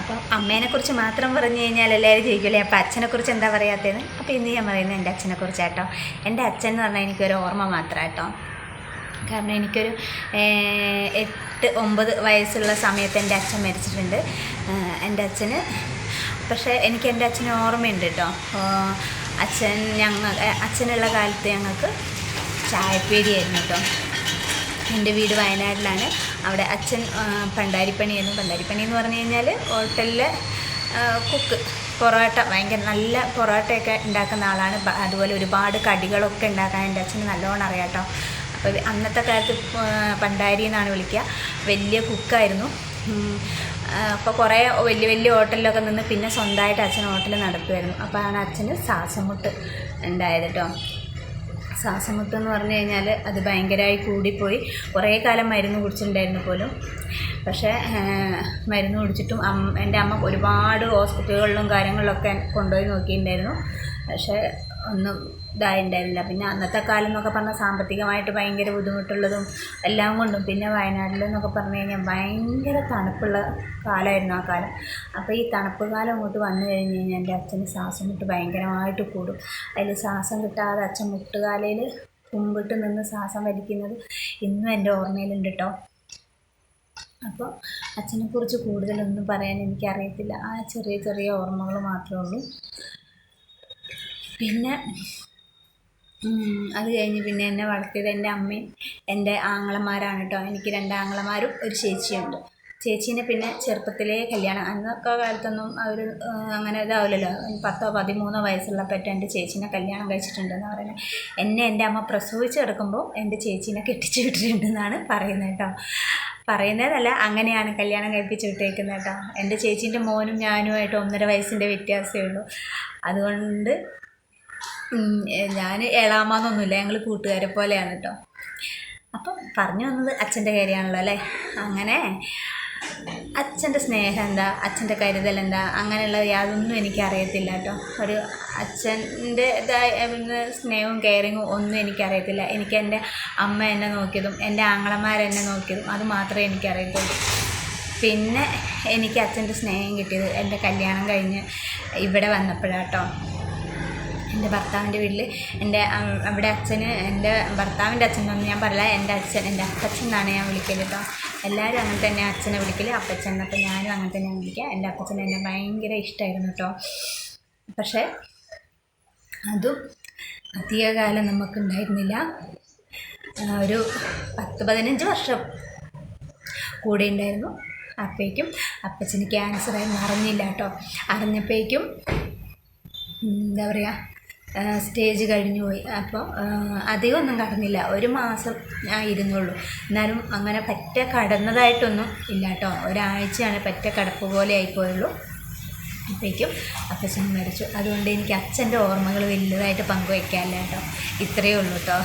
അപ്പം അമ്മേനെ കുറിച്ച് മാത്രം പറഞ്ഞു കഴിഞ്ഞാൽ എല്ലാവരും ചോദിക്കില്ലേ അപ്പം അച്ഛനെ കുറിച്ച് എന്താ പറയാത്തതെന്ന് അപ്പോൾ ഇന്ന് ഞാൻ പറയുന്നത് എന്റെ അച്ഛനെ കുറിച്ചാട്ടോ എന്റെ അച്ഛൻ എന്ന് പറഞ്ഞാൽ എനിക്കൊരു ഓർമ്മ മാത്രം കേട്ടോ. കാരണം എനിക്കൊരു എട്ട് ഒമ്പത് വയസ്സുള്ള സമയത്ത് എന്റെ അച്ഛൻ മരിച്ചിട്ടുണ്ട്. എന്റെ അച്ഛന് പക്ഷേ എനിക്ക് എന്റെ അച്ഛന് ഓർമ്മയുണ്ട് കേട്ടോ. അച്ഛൻ ഞങ്ങൾ അച്ഛനുള്ള കാലത്ത് ഞങ്ങൾക്ക് ചായപ്പേടിയായിരുന്നു കേട്ടോ. എന്റെ വീട് വയനാട്ടിലാണ്. അവിടെ അച്ഛൻ പണ്ടാരിപ്പണിയായിരുന്നു പണ്ടാരിപ്പണി എന്ന് പറഞ്ഞു കഴിഞ്ഞാൽ ഹോട്ടലിലെ കുക്ക് പൊറോട്ട ഭയങ്കര നല്ല പൊറോട്ടയൊക്കെ ഉണ്ടാക്കുന്ന ആളാണ്. അതുപോലെ ഒരുപാട് കടികളൊക്കെ ഉണ്ടാക്കാൻ എന്റെ അച്ഛന് നല്ലോണം അറിയാട്ടോ അപ്പോൾ അന്നത്തെ കാലത്ത് പണ്ടാരി എന്നാണ് വിളിക്കുക. വലിയ കുക്കായിരുന്നു. അപ്പോൾ കുറേ വലിയ വലിയ ഹോട്ടലിലൊക്കെ നിന്ന് പിന്നെ സ്വന്തമായിട്ട് അച്ഛൻ ഹോട്ടൽ നടത്തുമായിരുന്നു. അപ്പോഴാണ് അച്ഛന് ശ്വാസമുട്ട് ഉണ്ടായത് കേട്ടോ. ശ്വാസമുട്ട് എന്ന് പറഞ്ഞു കഴിഞ്ഞാൽ അത് ഭയങ്കരമായി കൂടിപ്പോയി. കുറേ കാലം മരുന്ന് കുടിച്ചിട്ടുണ്ടായിരുന്നു പോലും. പക്ഷേ മരുന്ന് കുടിച്ചിട്ടും എന്റെ അമ്മ ഒരുപാട് ഹോസ്പിറ്റലുകളിലും കാര്യങ്ങളിലൊക്കെ കൊണ്ടുപോയി നോക്കിയിട്ടുണ്ടായിരുന്നു. പക്ഷേ ഒന്നും ഇതായിണ്ടായിരുന്നില്ല. പിന്നെ അന്നത്തെ കാലം എന്നൊക്കെ പറഞ്ഞാൽ സാമ്പത്തികമായിട്ട് ഭയങ്കര ബുദ്ധിമുട്ടുള്ളതും എല്ലാം കൊണ്ടും പിന്നെ വയനാട്ടിൽ എന്നൊക്കെ പറഞ്ഞു കഴിഞ്ഞാൽ ഭയങ്കര തണുപ്പുള്ള കാലമായിരുന്നു ആ കാലം. അപ്പോൾ ഈ തണുപ്പ് കാലം അങ്ങോട്ട് വന്നു കഴിഞ്ഞ് കഴിഞ്ഞാൽ എന്റെ അച്ഛന് ശ്വാസം മുട്ട് ഭയങ്കരമായിട്ട് കൂടും. അതിൽ ശ്വാസം കിട്ടാതെ അച്ഛൻ മുട്ടുകാലയിൽ കുമ്പിട്ട് നിന്ന് ശ്വാസം വലിക്കുന്നത് ഇന്നും എന്റെ ഓർമ്മയിലുണ്ട് കേട്ടോ അപ്പോൾ അച്ഛനെക്കുറിച്ച് കൂടുതലൊന്നും പറയാൻ എനിക്കറിയത്തില്ല. ആ ചെറിയ ചെറിയ ഓർമ്മകൾ മാത്രമേ ഉള്ളൂ. പിന്നെ അത് കഴിഞ്ഞ് പിന്നെ എന്നെ വളർത്തിയത് എന്റെ അമ്മയും എന്റെ ആങ്ങളമാരാണ് കേട്ടോ. എനിക്ക് രണ്ട് ആങ്ങളമാരും ഒരു ചേച്ചിയുണ്ട്. ചേച്ചീനെ പിന്നെ ചെറുപ്പത്തിലേ കല്യാണം അന്നൊക്കെ കാലത്തൊന്നും അവർ അങ്ങനെ ഇതാവില്ലല്ലോ. പത്തോ പതിമൂന്നോ വയസ്സുള്ളപ്പോൾ എന്റെ ചേച്ചീനെ കല്യാണം കഴിച്ചിട്ടുണ്ടെന്ന് പറയുന്നത്. എന്നെ എന്റെ അമ്മ പ്രസവിച്ച് കിടക്കുമ്പോൾ എന്റെ ചേച്ചീനെ കെട്ടിച്ച് വിട്ടിട്ടുണ്ടെന്നാണ് പറയുന്നത് കേട്ടോ. പറയുന്നതല്ല അങ്ങനെയാണ് കല്യാണം കഴിപ്പിച്ച് വിട്ടേക്കുന്നത് കേട്ടോ. എന്റെ ചേച്ചീന്റെ മോനും ഞാനുമായിട്ട് ഒന്നര വയസ്സിന്റെ വ്യത്യാസമേ ഉള്ളൂ. അതുകൊണ്ട് ഞാൻ എളാമാന്നൊന്നുമില്ല ഞങ്ങൾ കൂട്ടുകാരെ പോലെയാണ് കേട്ടോ അപ്പം പറഞ്ഞു വന്നത് അച്ഛന്റെ കാര്യമാണല്ലോ അല്ലേ? അങ്ങനെ അച്ഛന്റെ സ്നേഹം എന്താ അച്ഛന്റെ കരുതൽ എന്താ അങ്ങനെയുള്ള യാതൊന്നും എനിക്ക് അറിയത്തില്ല കേട്ടോ ഒരു അച്ഛന്റെ സ്നേഹവും കെയറിങ്ങും ഒന്നും എനിക്കറിയത്തില്ല. എനിക്ക് എന്റെ അമ്മ എന്നെ നോക്കിയതും എന്റെ ആങ്ങളമാരെന്നെ നോക്കിയതും അത് മാത്രമേ എനിക്കറിയത്തുള്ളൂ. പിന്നെ എനിക്ക് അച്ഛന്റെ സ്നേഹം കിട്ടിയത് എന്റെ കല്യാണം കഴിഞ്ഞ് ഇവിടെ വന്നപ്പോഴാട്ടോ എന്റെ ഭർത്താവിന്റെ വീട്ടിൽ എന്റെ അവിടെ അച്ഛന് എന്റെ ഭർത്താവിന്റെ അച്ഛനൊന്നും ഞാൻ പറയില്ല എന്റെ അച്ഛൻ എന്റെ അപ്പച്ചൻ എന്നാണ് ഞാൻ വിളിക്കൽ കേട്ടോ. എല്ലാവരും അങ്ങനെ തന്നെ അച്ഛനെ വിളിക്കൽ അപ്പച്ചൻ അപ്പോൾ ഞാനും അങ്ങനെ തന്നെ വിളിക്കുക. എന്റെ അപ്പച്ചൻ എന്നെ ഭയങ്കര ഇഷ്ടമായിരുന്നു കേട്ടോ. പക്ഷേ അതും അധികകാലം നമുക്കുണ്ടായിരുന്നില്ല. ഒരു പത്ത് പതിനഞ്ച് വർഷം കൂടെ ഉണ്ടായിരുന്നു. അപ്പോഴേക്കും അപ്പച്ചന് ക്യാൻസറായി അറിഞ്ഞില്ല കേട്ടോ. അറിഞ്ഞപ്പോഴേക്കും എന്താ പറയുക സ്റ്റേജ് കഴിഞ്ഞു പോയി. അപ്പോൾ അധികം ഒന്നും കടന്നില്ല. ഒരു മാസം ഞാൻ ഇരുന്നുള്ളൂ. എന്നാലും അങ്ങനെ പറ്റ കടന്നതായിട്ടൊന്നും ഇല്ല കേട്ടോ. ഒരാഴ്ചയാണ് പറ്റ കടപ്പ് പോലെ ആയിപ്പോയുള്ളൂ. അപ്പോഴേക്കും അപ്പച്ചൻ മരിച്ചു. അതുകൊണ്ട് എനിക്ക് അച്ഛന്റെ ഓർമ്മകൾ വലുതായിട്ട് പങ്കുവയ്ക്കാമല്ലോ കേട്ടോ. ഇത്രയേ ഉള്ളൂ കേട്ടോ.